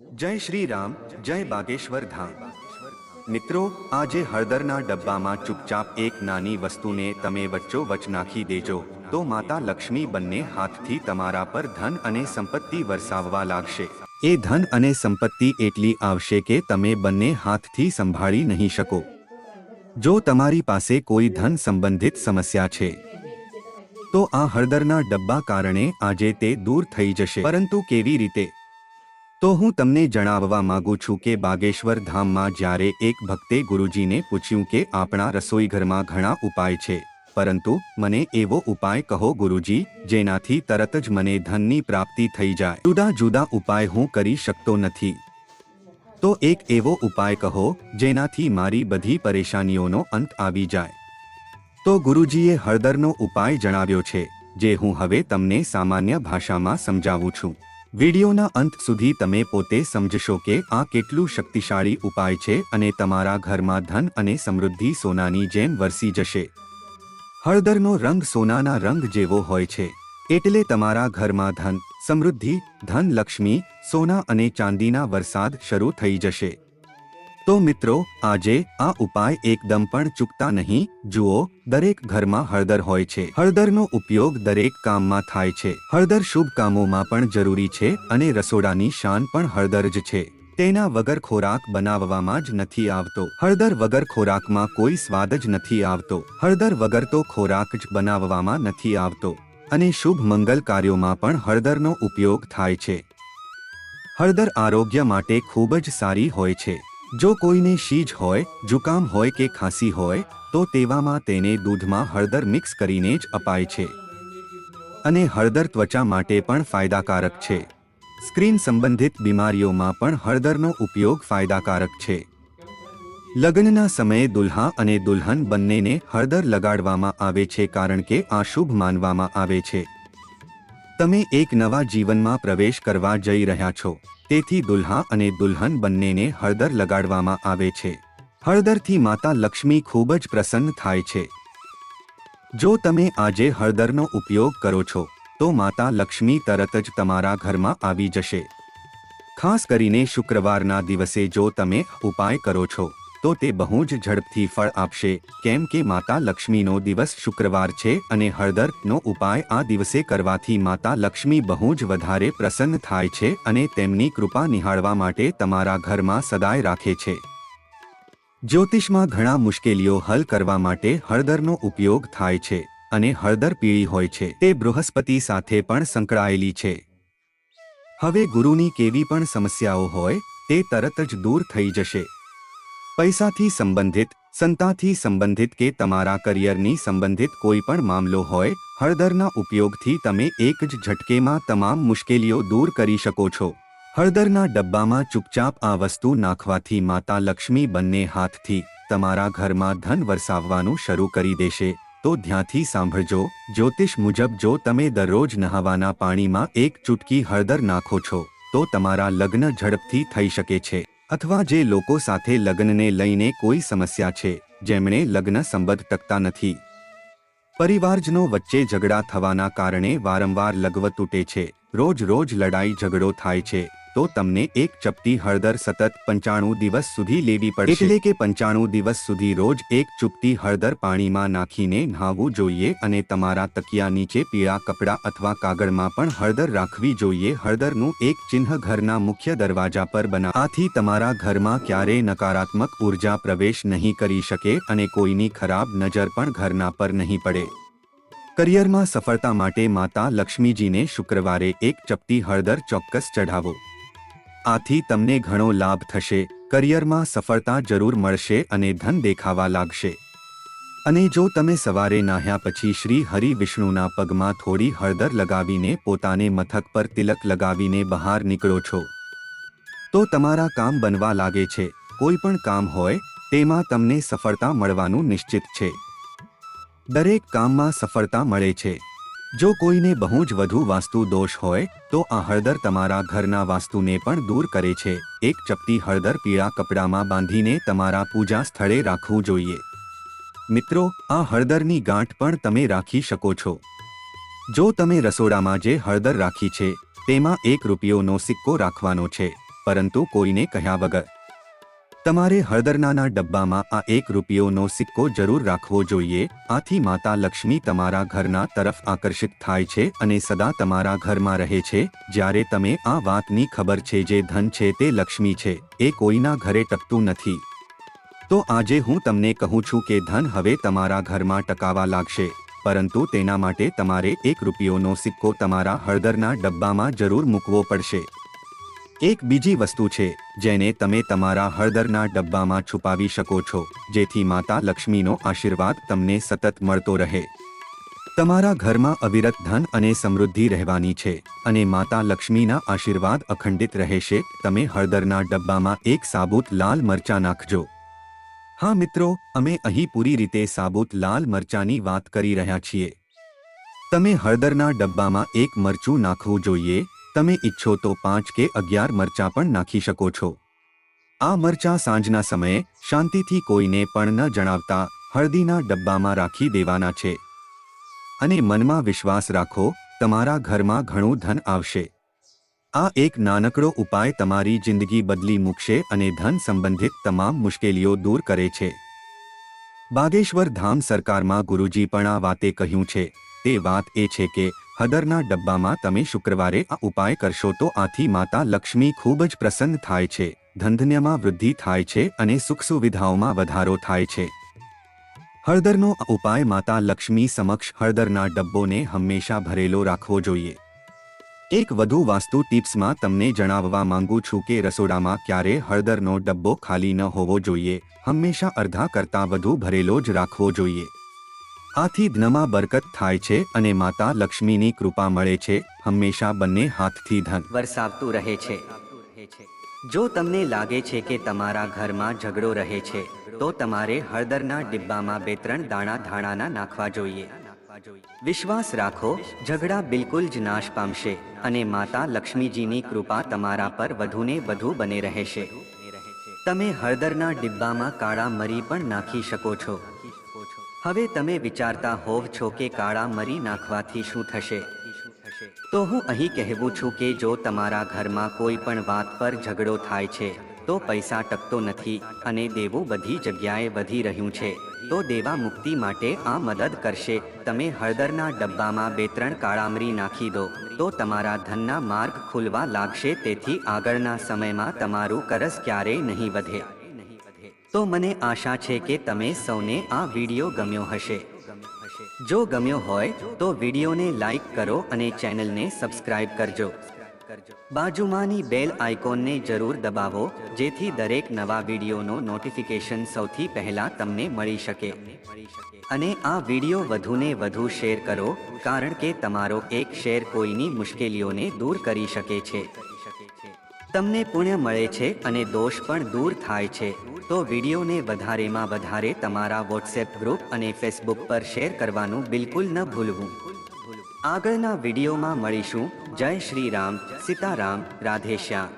જય શ્રી રામ, જય બાગેશ્વર ધામ. મિત્રો, આજે હળદરના ડબ્બામાં ચૂપચાપ એક નાની વસ્તુને તમે વચ્ચો વચ નાખી દેજો. તો માતા લક્ષ્મી બંને હાથથી તમારા પર ધન અને સંપત્તિ વરસાવવા લાગશે. એ ધન અને સંપત્તિ એટલી આવશે કે તમે બંને હાથથી સંભાળી નહીં શકો. જો તમારી પાસે કોઈ ધન સંબંધિત સમસ્યા છે, તો આ હળદરના ડબ્બા કારણે આજે તે દૂર થઈ જશે. પરંતુ કેવી રીતે? તો હું તમને જણાવવા માંગુ છું કે બાગેશ્વર ધામમાં જ્યારે એક ભક્તે ગુરુજીને પૂછ્યું કે આપણા રસોઈઘરમાં ઘણા ઉપાય છે, પરંતુ મને એવો ઉપાય કહો ગુરુજી, જેનાથી તરત જ મને ધનની પ્રાપ્તિ થઈ જાય. જુદા જુદા ઉપાય હું કરી શકતો નથી. તો એક એવો ઉપાય કહો, જેનાથી મારી બધી પરેશાનીઓનો અંત આવી જાય. તો ગુરુજીએ હળદરનો ઉપાય જણાવ્યો છે, જે હું હવે તમને સામાન્ય ભાષામાં સમજાવું છું. વિડિયોના અંત સુધી તમે પોતે સમજશો કે આ કેટલું શક્તિશાળી ઉપાય છે અને તમારા ઘરમાં ધન અને સમૃદ્ધિ સોનાની જેમ વરસી જશે. હળદરનો રંગ સોનાના રંગ જેવો હોય છે. એટલે તમારા ઘરમાં ધન, સમૃદ્ધિ ધન લક્ષ્મી સોના અને ચાંદીના વરસાદ શરૂ થઈ જશે. તો મિત્રો, આજે આ ઉપાય એકદમ પણ ચૂકતા નહીં. જુઓ, દરેક ઘરમાં હળદર હોય છે. હળદરનો ઉપયોગ દરેક કામમાં થાય છે. હળદર શુભ કામોમાં પણ જરૂરી છે અને રસોડાની શાન પણ હળદર જ છે. તેના વગર ખોરાક બનાવવામાં જ નથી આવતો. હળદર વગર ખોરાકમાં કોઈ સ્વાદ જ નથી આવતો. હળદર વગર તો ખોરાક જ બનાવવામાં નથી આવતો. અને શુભ મંગલ કાર્યોમાં પણ હળદરનો ઉપયોગ થાય છે. હળદર આરોગ્ય માટે ખૂબ જ સારી હોય છે. જો કોઈને શીજ હોય, જુકામ હોય કે ખાંસી હોય, તો તેવામાં તેને દૂધમાં હળદર મિક્સ કરીને જ અપાય છે. અને હળદર ત્વચા માટે પણ ફાયદાકારક છે. સ્ક્રીન સંબંધિત બીમારીઓમાં પણ હળદરનો ઉપયોગ ફાયદાકારક છે. લગ્નના સમયે દુલ્હા અને દુલ્હન બંનેને હળદર લગાડવામાં આવે છે કારણ કે આ શુભ માનવામાં આવે છે. તમે એક નવા જીવનમાં પ્રવેશ કરવા જઈ રહ્યા છો. તેથી દુલ્હા અને દુલ્હન બંનેને હળદર લગાડવામાં આવે છે. હળદરથી માતા લક્ષ્મી ખૂબ જ પ્રસન્ન થાય છે. જો તમે આજે હળદરનો ઉપયોગ કરો છો, તો માતા લક્ષ્મી તરત જ તમારા ઘરમાં આવી જશે. ખાસ કરીને શુક્રવારના દિવસે જો તમે ઉપાય કરો છો તો તે બહુ જ ઝડપથી ફળ આપશે. કેમ કે માતા લક્ષ્મીનો દિવસ શુક્રવાર છે અને હળદરનો ઉપાય આ દિવસે કરવાથી માતા લક્ષ્મી બહુ જ વધારે પ્રસન્ન થાય છે અને તેમની કૃપા નિહાળવા માટે તમારા ઘરમાં સદાય રાખે છે. જ્યોતિષમાં ઘણા મુશ્કેલીઓ હલ કરવા માટે હળદરનો ઉપયોગ થાય છે અને હળદર પીળી હોય છે. તે બૃહસ્પતિ સાથે પણ સંકળાયેલી છે. હવે ગુરુની કેવી પણ સમસ્યાઓ હોય, તે તરત જ દૂર થઈ જશે. પૈસાથી સંબંધિત, સંતાથી સંબંધિત કે તમારા કરિયરની સંબંધિત કોઈ પણ મામલો હોય, હળદરના ઉપયોગથી તમે એક જ ઝટકેમાં તમામ મુશ્કેલીઓ દૂર કરી શકો છો. હળદરના ડબ્બામાં ચૂપચાપ આ વસ્તુ નાખવાથી માતા લક્ષ્મી બંને હાથથી તમારા ઘરમાં ધન વરસાવવાનું શરૂ કરી દેશે. તો ધ્યાંથી સાંભળજો, જ્યોતિષ મુજબ જો તમે દરરોજ નહાવાના પાણીમાં એક ચૂટકી હળદર નાખો છો, તો તમારા લગ્ન ઝડપથી થઈ શકે છે. અથવા જે લોકો સાથે લગ્નને લઈને કોઈ સમસ્યા છે, જેમણે લગ્ન સંબંધ ટકતા નથી. પરિવારજનો વચ્ચે ઝઘડા થવાના કારણે વારંવાર લગવ તૂટે છે રોજ રોજ લડાઈ ઝઘડો થાય છે. તો તમને એક ચપટી હળદર સતત પંચાણું દિવસ સુધી લેવી પડશે. એટલે કે પંચાણું દિવસ સુધી રોજ એક ચૂપટી હળદર પાણીમાં નાખીને નહાવું જોઈએ અને તમારા તકિયા નીચે પીળા કપડાં અથવા કાગળમાં પણ હળદર રાખવી જોઈએ. હળદરનું એક ચિહ્ન ઘરના મુખ્ય દરવાજા પર બના. આથી તમારા ઘરમાં ક્યારેય નકારાત્મક ઊર્જા પ્રવેશ નહીં કરી શકે અને કોઈની ખરાબ નજર પણ ઘરના પર નહીં પડે. કરિયરમાં સફળતા માટે માતા લક્ષ્મીજીને શુક્રવારે એક ચપટી હળદર ચોક્કસ ચઢાવો. આથી તમને ઘણો લાભ થશે, કરિયરમાં સફળતા જરૂર મળશે અને ધન દેખાવા લાગશે. અને જો તમે સવારે નાહ્યા પછી શ્રી હરિ વિષ્ણુના પગમાં થોડી હળદર લગાવીને પોતાને મથક પર તિલક લગાવીને બહાર નીકળો છો. તો તમારા કામ બનવા લાગે છે, કોઈ પણ કામ હોય, તેમાં તમને સફળતા મળવાનું નિશ્ચિત છે. દરેક કામમાં સફળતા મળે છે. જો કોઈને બહુ જ વધુ વાસ્તુ દોષ હોય, તો આ હળદર તમારા ઘરના વાસ્તુને પણ દૂર કરે છે. એક ચપટી હળદર પીળા કપડામાં બાંધીને તમારા પૂજા સ્થળે રાખવું જોઈએ. મિત્રો, આ હળદરની ગાંઠ પણ તમે રાખી શકો છો. જો તમે રસોડામાં જે હળદર રાખી છે, તેમાં એક રૂપિયોનો સિક્કો રાખવાનો છે, પરંતુ કોઈને કહ્યા વગર. તમારે હળદરનાના ડબ્બામાં આ એક રૂપિયોનો સિક્કો જરૂર રાખવો જોઈએ. આથી માતા લક્ષ્મી તમારા ઘરના તરફ આકર્ષિત થાય છે અને સદા તમારા ઘરમાં રહે છે. જ્યારે તમે આ વાતની ખબર છે જે ધન છે તે લક્ષ્મી છે, એ કોઈના ઘરે ટકતું નથી. તો આજે હું તમને કહું છું કે ધન હવે તમારા ઘરમાં ટકાવા લાગશે, પરંતુ તેના માટે તમારે એક રૂપિયોનો સિક્કો તમારા હળદરના ડબ્બામાં જરૂર મૂકવો પડશે. એક બીજી વસ્તુ છે, જેને તમે તમારા હળદરના ડબ્બામાં છુપાવી શકો છો, જેથી માતા લક્ષ્મીનો આશીર્વાદ તમને સતત મળતો રહે. તમારા ઘરમાં અવિરત ધન અને સમૃદ્ધિ રહેવાની છે, અને માતા લક્ષ્મીના આશીર્વાદ અખંડિત રહેશે, તમે હળદરના ડબ્બામાં એક સાબુત લાલ મરચા નાખજો. હા મિત્રો, અમે અહીં પૂરી રીતે સાબુત લાલ મરચાની વાત કરી રહ્યા છીએ. તમે હળદરના ડબ્બામાં એક મરચું નાખવું જોઈએ તમે ઈચ્છો તો પાંચ કે અગિયાર મરચાં પણ નાખી શકો છો. આ મરચાં સાંજના સમયે શાંતિથી કોઈને પણ ન જણાવતા હળદીના ડબ્બામાં રાખી દેવાના છે. અને મનમાં વિશ્વાસ રાખો, તમારા ઘરમાં ઘણું ધન આવશે. આ એક નાનકડો ઉપાય તમારી જિંદગી બદલી મૂકશે અને ધન સંબંધિત તમામ મુશ્કેલીઓ દૂર કરે છે. બાગેશ્વર ધામ સરકારમાં ગુરુજી પણ આ વાતે કહ્યું છે. તે વાત એ છે કે હદરના ડબ્બામાં તમે શુક્રવારે આ ઉપાય કરશો તો આથી માતા લક્ષ્મી ખૂબ જ પ્રસન્ન થાય છે ધંધન્યમાં વૃદ્ધિ થાય છે અને સુખ સુવિધાઓમાં વધારો થાય છે. હળદરનો આ ઉપાય માતા લક્ષ્મી સમક્ષ હળદરના ડબ્બોને હંમેશા ભરેલો રાખવો જોઈએ. એક વધુ વાસ્તુ ટિપ્સમાં તમને જણાવવા માંગુ છું કે રસોડામાં ક્યારે હળદરનો ડબ્બો ખાલી ન હોવો જોઈએ, હંમેશા અડધા કરતાં વધુ ભરેલો જ રાખવો જોઈએ. આથી ધનમાં બરકત થાય છે અને માતા લક્ષ્મીની કૃપા મળે છે. હંમેશા બંને હાથથી ધન. વરસાવતું રહે છે. જો તમને લાગે છે કે તમારા ઘરમાં ઝઘડો રહે છે, તો તમારે હળદરના ડિબ્બામાં બે ત્રણ દાણા ધાણાના નાખવા જોઈએ. વિશ્વાસ રાખો, ઝઘડા બિલકુલ જ નાશ પામશે અને માતા લક્ષ્મીજીની કૃપા તમારા પર વધુને વધુ બને રહેશે. તમે હળદરના ડિબ્બામાં કાળા મરી પણ નાખી શકો છો. હવે તમે વિચારતા હોવ છો કે કાળા મરી નાખવાથી શું થશે? તો હું અહીં કહેવું છું કે જો તમારા ઘરમાં કોઈ પણ વાત પર ઝઘડો થાય છે, તો પૈસા ટકતો નથી અને દેવું બધી જગ્યાએ વધી રહ્યું છે, તો દેવા મુક્તિ માટે આ મદદ કરશે. તમે હળદરના ડબ્બામાં બે ત્રણ કાળામરી નાખી દો, તો તમારા ધનના માર્ગ ખુલવા લાગશે. તેથી આગળના સમયમાં તમારું કરસ ક્યારેય નહીં વધે. તો મને આશા છે કે તમે સૌને આ વીડિયો ગમ્યો હશે. જો ગમ્યો હોય, તો વિડીયોને લાઈક કરો અને ચેનલને સબસ્ક્રાઇબ કરજો. બાજુમાંની બેલ આઇકોનને જરૂર દબાવો, જેથી દરેક નવા વિડીયોનો નોટિફિકેશન સૌથી પહેલા તમને મળી શકે. અને આ વીડિયો વધુને વધુ શેર કરો, કારણ કે તમારો એક શેર કોઈની મુશ્કેલીઓને દૂર કરી શકે છે. તમને પુણ્ય મળે છે અને દોષ પણ દૂર થાય છે. તો વિડીયોને વધારેમાં વધારે તમારા વોટ્સએપ ગ્રુપ અને ફેસબુક પર શેર કરવાનું બિલકુલ ન ભૂલવું. આગળના વિડીયોમાં મળીશું. જય શ્રી રામ, સીતારામ રાધેશ્યામ